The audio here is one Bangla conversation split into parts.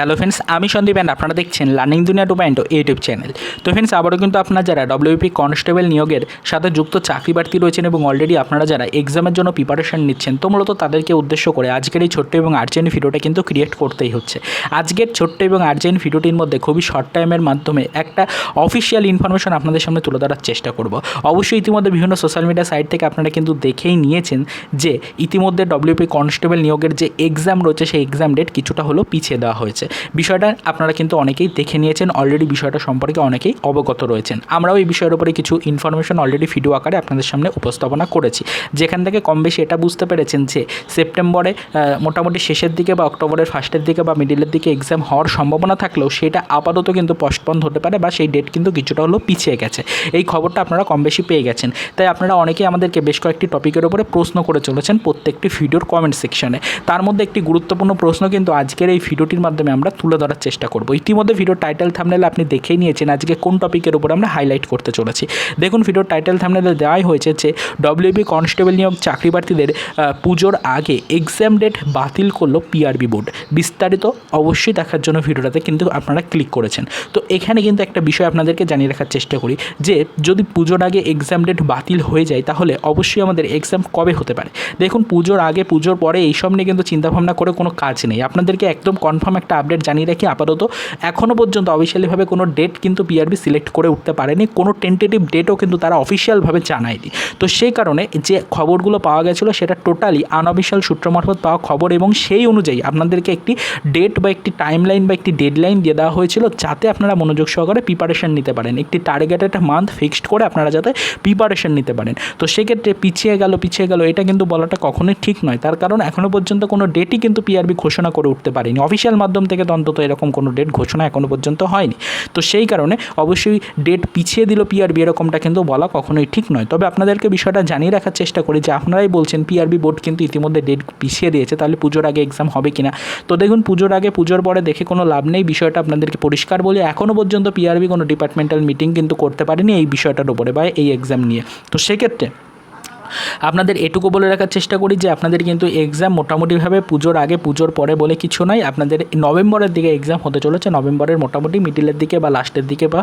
হ্যালো ফ্রেন্ডস, আমি সন্দীপ অ্যান্ড আপনারা দেখছেন learning Duniya two point YouTube channel. তো ফ্রেন্ডস, আবারও কিন্তু আপনারা যারা ডব্লিউপি কনস্টেবল নিয়োগের সাথে যুক্ত চাকরি প্রার্থী রয়েছেন এবং অলরেডি আপনারা যারা এক্সামের জন্য প্রিপারেশন নিচ্ছেন, তো মূলত তাদেরকে উদ্দেশ্য করে আজকের এই ছোট্ট এবং আর্জেন্ট ভিডিওটা কিন্তু ক্রিয়েট করতেই হচ্ছে। আজকের ছোট্ট এবং আর্জেন্ট ভিডিওটির মধ্যে খুবই শর্ট টাইমের মাধ্যমে একটা অফিসিয়াল ইনফরমেশন আপনাদের সামনে তুলে ধরার চেষ্টা করব। অবশ্যই ইতিমধ্যে বিভিন্ন সোশ্যাল মিডিয়া সাইট থেকে আপনারা কিন্তু দেখেই নিয়েছেন যে ইতিমধ্যে ডব্লিউপি কনস্টেবল নিয়োগের যে এক্সাম রয়েছে, সেই এক্সাম ডেট কিছুটা হলেও পিছিয়ে দেওয়া হয়েছে। বিষয়টা আপনারা কিন্তু অনেকেই দেখে নিয়েছেন অলরেডি বিষয়টা সম্পর্কে অনেকেই অবগত রয়েছেন। আমরাও এই বিষয়ের উপরে কিছু ইনফরমেশন অলরেডি ভিডিও আকারে আপনাদের সামনে উপস্থাপনা করেছি। যেখান থেকে কম বেশি এটা বুঝতে পেরেছেন যে, সেপ্টেম্বরে মোটামুটি শেষের দিকে বা অক্টোবরের ফার্স্টের দিকে বা মিডিলের দিকে এক্সাম হওয়ার সম্ভাবনা থাকলেও সেটা আপাতত কিন্তু পোস্টপন হতে পারে বা সেই ডেট কিন্তু কিছুটা হলেও পিছিয়ে গেছে। এই খবরটা আপনারা কম বেশি পেয়ে গেছেন। তাই আপনারা অনেকেই আমাদেরকে বেশ কয়েকটি টপিকের উপরে প্রশ্ন করে চলেছেন প্রত্যেকটি ভিডিওর কমেন্ট সেকশনে তার মধ্যে একটি গুরুত্বপূর্ণ প্রশ্ন কিন্তু আজকের এই ভিডিওটির মাধ্যমে আমরা তুলে ধরার চেষ্টা করব। ইতিমধ্যে ভিডিও টাইটেল থামনেলে আপনি দেখেই নিয়েছেন, আজকে কোন টপিকের উপর আমরা হাইলাইট করতে চলেছি। দেখুন ভিডিওর টাইটেল থামনেলে দেওয়াই হয়েছে যে ডব্লিউবি কনস্টেবল নিয়োগ চাকরি প্রার্থীদের পুজোর আগে এক্সাম ডেট বাতিল করল পিআরবি বোর্ড বিস্তারিত অবশ্যই দেখার জন্য ভিডিওটাতে কিন্তু আপনারা ক্লিক করেছেন। তো এখানে কিন্তু একটা বিষয় আপনাদেরকে জানিয়ে রাখার চেষ্টা করি যে, যদি পুজোর আগে এক্সাম ডেট বাতিল হয়ে যায়, তাহলে অবশ্যই আমাদের এক্সাম কবে হতে পারে? দেখুন, পুজোর আগে, পুজোর পরে এইসব নিয়ে কিন্তু চিন্তাভাবনা করে কোনো কাজ নেই। আপনাদেরকে একদম কনফার্ম একটা আপডেট জানিয়ে রাখি, আপাতত এখনও পর্যন্ত অফিসিয়ালিভাবে কোনো ডেট কিন্তু পিআরবি সিলেক্ট করে উঠতে পারেনি, কোনো টেন্টেটিভ ডেটও কিন্তু তারা অফিসিয়ালভাবে জানায়নি। তো সেই কারণে যে খবরগুলো পাওয়া গেছিল সেটা টোটালি আনঅফিসিয়াল সূত্র মারফত পাওয়া খবর এবং সেই অনুযায়ী আপনাদেরকে একটি ডেট বা একটি টাইমলাইন বা একটি ডেডলাইন দিয়ে দেওয়া হয়েছিল যাতে আপনারা মনোযোগ সহকারে প্রিপারেশান নিতে পারেন। একটি টার্গেটেড মান্থ ফিক্সড করে আপনারা যাতে প্রিপারেশন নিতে পারেন। তো সেক্ষেত্রে পিছিয়ে গেল পিছিয়ে গেল, এটা কিন্তু বলাটা কখনোই ঠিক নয়। তার কারণ এখনও পর্যন্ত কোনো ডেটই কিন্তু পিআরবি ঘোষণা করে উঠতে পারেনি। অফিসিয়াল মাধ্যম থেকে অন্তত এরকম কোনো ডেট ঘোষণা এখনও পর্যন্ত হয়নি। তো সেই কারণে অবশ্যই ডেট পিছিয়ে দিল পিআরবি এরকমটা কিন্তু বলা কখনোই ঠিক নয়। তবে আপনাদেরকে বিষয়টা জানিয়ে রাখার চেষ্টা করি যে আপনারাই বলছেন পিআরবি বোর্ড কিন্তু ইতিমধ্যে ডেট পিছিয়ে দিয়েছে, তাহলে পুজোর আগে এক্সাম হবে কিনা? তো দেখুন, পুজোর আগে, পুজোর পরে দেখে কোনো লাভ নেই। বিষয়টা আপনাদেরকে পরিষ্কার বলি এখনও পর্যন্ত পিআরবি কোনো ডিপার্টমেন্টাল মিটিং কিন্তু করতে পারেনি এই বিষয়টার উপরে বা এই এক্সাম নিয়ে। তো সেক্ষেত্রে আপনাদের এটুকু বলে রাখার চেষ্টা করি যে আপনাদের কিন্তু এক্সাম মোটামুটিভাবে পুজোর আগে, পুজোর পরে বলে কিছু নয় আপনাদের নভেম্বরের দিকে এক্সাম হতে চলেছে। নভেম্বরের মোটামুটি মিডিলের দিকে বা লাস্টের দিকে বা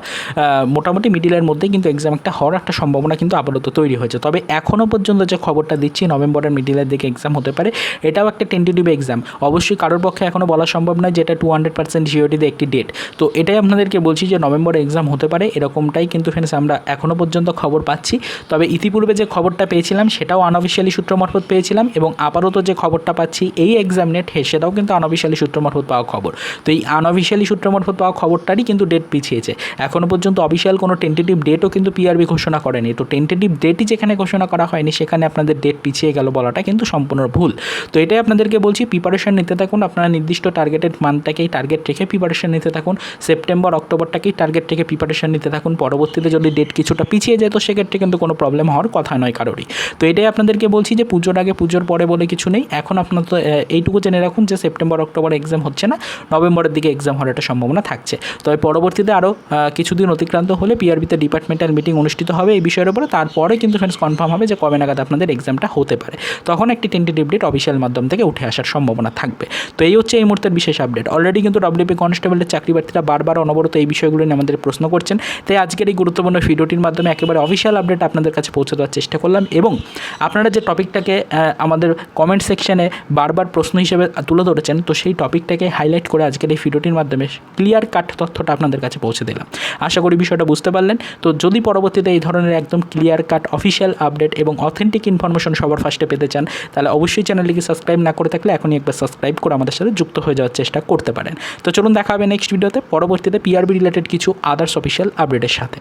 মোটামুটি মিডিলের মধ্যেই কিন্তু এক্সাম একটা হওয়ার একটা সম্ভাবনা কিন্তু আপাতত তৈরি হয়েছে। তবে এখনও পর্যন্ত যে খবরটা দিচ্ছি, নভেম্বরের মিডিলের দিকে এক্সাম হতে পারে, এটাও একটা টেন্টেটিভ এক্সাম অবশ্যই কারোর পক্ষে এখনও বলা সম্ভব নয় যে এটা টু হান্ড্রেড পার্সেন্ট জিওটিতে একটি ডেট তো এটাই আপনাদেরকে বলছি যে নভেম্বরে এক্সাম হতে পারে, এরকমটাই কিন্তু ফ্রেন্ডস আমরা এখনও পর্যন্ত খবর পাচ্ছি। তবে ইতিপূর্বে যে খবরটা পেয়েছিলাম সেটাও আনঅফিসিয়ালি সূত্র মারফত পেয়েছিলাম এবং আপাতত যে খবরটা পাচ্ছি, এই এক্সাম নেট সেটাও কিন্তু আনঅফিসিয়ালি সূত্র মারফত পাওয়া খবর। তো এই আনঅফিসিয়ালি সূত্র মারফত পাওয়া খবরটারই কিন্তু ডেট পিছিয়েছে। এখনও পর্যন্ত অফিসিয়াল কোনো টেন্টেটিভ ডেটও কিন্তু পিআরবি ঘোষণা করেনি। তো টেন্টেটিভ ডেটই যেখানে ঘোষণা করা হয়নি, সেখানে আপনাদের ডেট পিছিয়ে গেল বলাটা কিন্তু সম্পূর্ণ ভুল। তো এটাই আপনাদেরকে বলছি প্রিপারেশন নিতে থাকুন। আপনারা নির্দিষ্ট টার্গেটেড মানটাকেই টার্গেট রেখে প্রিপারেশন নিতে থাকুন। সেপ্টেম্বর অক্টোবরটাকেই টার্গেট রেখে প্রিপারেশন নিতে থাকুন। পরবর্তীতে যদি ডেট কিছুটা পিছিয়ে যায়, তো সেক্ষেত্রে কিন্তু কোনো প্রবলেম হওয়ার কথা নয় কারোরই। তো এটাই আপনাদেরকে বলছি যে পুজোর আগে, পুজোর পরে বলে কিছু নেই। এখন আপনার তো এইটুকু জেনে রাখুন যে সেপ্টেম্বর, অক্টোবর এক্সাম হচ্ছে না। নভেম্বরের দিকে এক্সাম হওয়ার একটা সম্ভাবনা থাকছে। তবে পরবর্তীতে আরও কিছুদিন অতিক্রান্ত হলে পিআরবিতে ডিপার্টমেন্টাল মিটিং অনুষ্ঠিত হবে এই বিষয়ের উপরে। তারপরে কিন্তু ফ্রেন্ডস কনফার্ম হবে যে কবে নাগাদ আপনাদের এক্সামটা হতে পারে। তখন একটি টেন্টেটিভ ডেট অফিসিয়াল মাধ্যম থেকে উঠে আসার সম্ভাবনা থাকবে। তো এই হচ্ছে এই মুহূর্তের বিশেষ আপডেট অলরেডি কিন্তু ডব্লিউপি কনস্টেবলের চাকরি প্রার্থীরা বারবার অনবরত এই বিষয়গুলো নিয়ে আমাদের প্রশ্ন করছেন। তাই আজকের এই গুরুত্বপূর্ণ ভিডিওটির মাধ্যমে একেবারে অফিসিয়াল আপডেট আপনাদের কাছে পৌঁছে দেওয়ার চেষ্টা করলাম এবং আপনারা যে টপিকটাকে আমাদের কমেন্ট সেকশনে বারবার প্রশ্ন হিসেবে তুলে ধরেছেন, তো সেই টপিকটাকে হাইলাইট করে আজকের এই ভিডিওটির মাধ্যমে ক্লিয়ার কাট তথ্যটা আপনাদের কাছে পৌঁছে দিলাম। আশা করি বিষয়টা বুঝতে পারলেন। তো যদি পরবর্তীতে এই ধরনের একদম ক্লিয়ার কাট অফিসিয়াল আপডেট এবং অথেন্টিক ইনফরমেশন সবার ফার্স্টে পেতে চান, তাহলে অবশ্যই চ্যানেলটিকে সাবস্ক্রাইব না করে থাকলে এখনই একবার সাবস্ক্রাইব করে আমাদের সাথে যুক্ত হয়ে যাওয়ার চেষ্টা করতে পারেন। তো চলুন দেখা হবে নেক্সট ভিডিওতে পরবর্তীতে পিআরবি রিলেটেড কিছু আদার্স অফিসিয়াল আপডেটের সাথে।